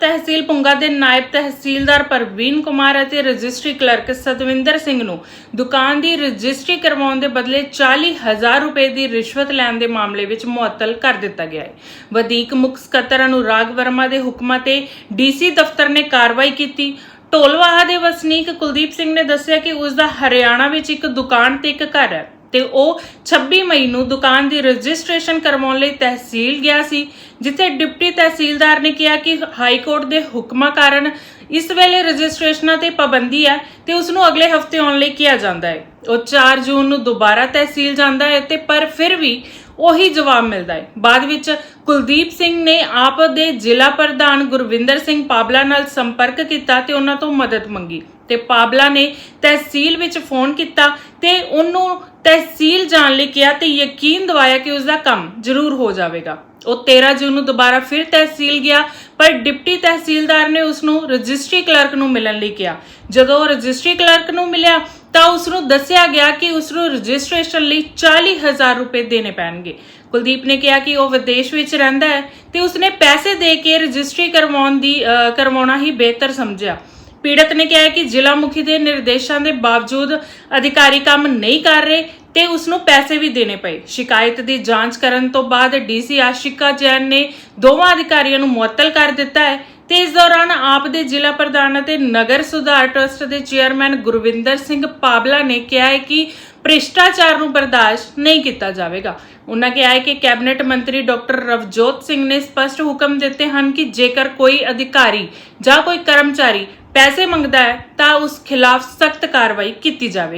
ਤਹਿਸੀਲ ਪੁੰਗਾ ਦੇ ਨਾਇਬ ਤਹਿਸੀਲਦਾਰ ਪ੍ਰਵੀਨ ਕੁਮਾਰ ਅਤੇ registry clerk Satwinder Singh ਨੂੰ ਦੁਕਾਨ ਦੀ ਰਜਿਸਟਰੀ ਕਰਵਾਉਣ ਦੇ ਬਦਲੇ 40000 ਰੁਪਏ ਦੀ ਰਿਸ਼ਵਤ ਲੈਣ ਦੇ ਮਾਮਲੇ ਵਿੱਚ ਮੁਅੱਤਲ ਕਰ ਦਿੱਤਾ ਗਿਆ ਹੈ। ਵਧੀਕ ਮੁੱਖ ਸਕੱਤਰ ਅਨੁਰਾਗ ਵਰਮਾ ਦੇ ਹੁਕਮਾਂ ਤੇ ਡੀਸੀ ਦਫ਼ਤਰ ਨੇ ਕਾਰਵਾਈ ਕੀਤੀ। ਢੋਲਵਾਹਾ ਦੇ ਵਸਨੀਕ ਕੁਲਦੀਪ ਸਿੰਘ ਨੇ ਦੱਸਿਆ ਕਿ ਉਸ ਦਾ ਹਰਿਆਣਾ ਵਿੱਚ ਇੱਕ ਦੁਕਾਨ ਤੇ ਇੱਕ ਘਰ ਹੈ। ਤੇ ਉਹ 26 ਮਈ ਨੂੰ ਦੁਕਾਨ ਦੀ ਰਜਿਸਟ੍ਰੇਸ਼ਨ ਕਰਵਾਉਣ ਲਈ ਤਹਿਸੀਲ ਗਿਆ ਸੀ, ਜਿੱਥੇ ਡਿਪਟੀ ਤਹਿਸੀਲਦਾਰ ਨੇ ਕਿਹਾ ਕਿ ਹਾਈ ਕੋਰਟ ਦੇ ਹੁਕਮਾਂ ਕਾਰਨ ਇਸ ਵੇਲੇ ਰਜਿਸਟ੍ਰੇਸ਼ਨਾਂ ਤੇ ਪਾਬੰਦੀ ਹੈ ਤੇ ਉਸ ਨੂੰ ਅਗਲੇ ਹਫ਼ਤੇ ਆਉਣ ਲਈ ਕਿਹਾ ਜਾਂਦਾ ਹੈ। ਉਹ 4 ਜੂਨ ਨੂੰ ਦੁਬਾਰਾ ਤਹਿਸੀਲ ਜਾਂਦਾ ਹੈ ਤੇ ਪਰ ਫਿਰ ਵੀ ਉਹੀ ਜਵਾਬ ਮਿਲਦਾ ਹੈ। ਬਾਅਦ ਵਿੱਚ ਕੁਲਦੀਪ ਸਿੰਘ ਨੇ ਆਪ ਦੇ ਜ਼ਿਲ੍ਹਾ ਪ੍ਰਧਾਨ ਗੁਰਵਿੰਦਰ ਸਿੰਘ ਪਾਬਲਾ ਨਾਲ ਸੰਪਰਕ ਕੀਤਾ ਤੇ ਉਹਨਾਂ ਤੋਂ ਮਦਦ ਮੰਗੀ ਤੇ ਪਾਬਲਾ ਨੇ ਤਹਿਸੀਲ ਵਿੱਚ ਫੋਨ ਕੀਤਾ ਤੇ ਉਹਨੂੰ ਤਹਿਸੀਲ ਜਾਣ ਲਈ ਕਿਹਾ ਤੇ ਯਕੀਨ ਦਿਵਾਇਆ ਕਿ ਉਸ ਦਾ ਕੰਮ ਜ਼ਰੂਰ ਹੋ ਜਾਵੇਗਾ। ਉਹ 13 ਜੂਨ ਨੂੰ ਦੁਬਾਰਾ ਫਿਰ ਤਹਿਸੀਲ ਗਿਆ ਪਰ ਡਿਪਟੀ ਤਹਿਸੀਲਦਾਰ ਨੇ ਉਸ ਨੂੰ ਰਜਿਸਟਰੀ ਕਲਰਕ ਨੂੰ ਮਿਲਣ ਲਈ ਕਿਹਾ। ਜਦੋਂ ਉਹ ਰਜਿਸਟਰੀ ਕਲਰਕ ਨੂੰ ਮਿਲਿਆ ਤਾਂ ਉਸ ਨੂੰ ਦੱਸਿਆ ਗਿਆ ਕਿ ਉਸ ਨੂੰ ਰਜਿਸਟ੍ਰੇਸ਼ਨ ਲਈ 40000 ਰੁਪਏ ਦੇਣੇ ਪੈਣਗੇ। ਕੁਲਦੀਪ ਨੇ ਕਿਹਾ ਕਿ ਉਹ ਵਿਦੇਸ਼ ਵਿੱਚ ਰਹਿੰਦਾ ਹੈ ਤੇ ਉਸਨੇ ਪੈਸੇ ਦੇ ਕੇ ਰਜਿਸਟਰੀ ਕਰਵਾਉਣ ਦੀ ਅ, ਕਰਵਾਉਣਾ ਹੀ ਬਿਹਤਰ ਸਮਝਿਆ। ਪੀੜਤ ਨੇ ਕਿਹਾ ਕਿ ਜ਼ਿਲ੍ਹਾ ਮੁਖੀ ਦੇ ਨਿਰਦੇਸ਼ਾਂ ਦੇ ਬਾਵਜੂਦ ਅਧਿਕਾਰੀ ਕੰਮ ਨਹੀਂ ਕਰ ਰਹੇ ਤੇ ਉਸ ਨੂੰ ਪੈਸੇ ਵੀ ਦੇਣੇ ਪਏ। ਸ਼ਿਕਾਇਤ ਦੀ ਜਾਂਚ ਕਰਨ ਤੋਂ ਬਾਅਦ ਡੀਸੀ ਆਸ਼ਿਕਾ ਜੈਨ ਨੇ ਦੋਵਾਂ ਅਧਿਕਾਰੀਆਂ ਨੂੰ ਮੁਅੱਤਲ ਕਰ ਦਿੱਤਾ ਹੈ ਤੇ ਇਸ ਦੌਰਾਨ ਆਪ ਦੇ ਜ਼ਿਲ੍ਹਾ ਪ੍ਰਧਾਨ ਅਤੇ ਨਗਰ ਸੁਧਾਰ ਟਰਸਟ ਦੇ ਚੇਅਰਮੈਨ ਗੁਰਵਿੰਦਰ ਸਿੰਘ ਪਾਬਲਾ ਨੇ ਕਿਹਾ ਹੈ ਕਿ ਭ੍ਰਿਸ਼ਟਾਚਾਰ ਨੂੰ ਬਰਦਾਸ਼ਤ ਨਹੀਂ ਕੀਤਾ ਜਾਵੇਗਾ। ਉਹਨਾਂ ਕਿਹਾ ਹੈ ਕਿ ਕੈਬਨਿਟ ਮੰਤਰੀ ਡਾਕਟਰ ਰਵਜੋਤ ਸਿੰਘ ਨੇ ਸਪਸ਼ਟ ਹੁਕਮ ਦਿੱਤੇ ਹਨ ਕਿ ਜੇਕਰ ਕੋਈ ਅਧਿਕਾਰੀ ਜਾਂ ਕੋਈ ਕਰਮਚਾਰੀ ਪੈਸੇ ਮੰਗਦਾ ਹੈ ਤਾਂ ਉਸ ਖਿਲਾਫ ਸਖਤ ਕਾਰਵਾਈ ਕੀਤੀ ਜਾਵੇਗੀ।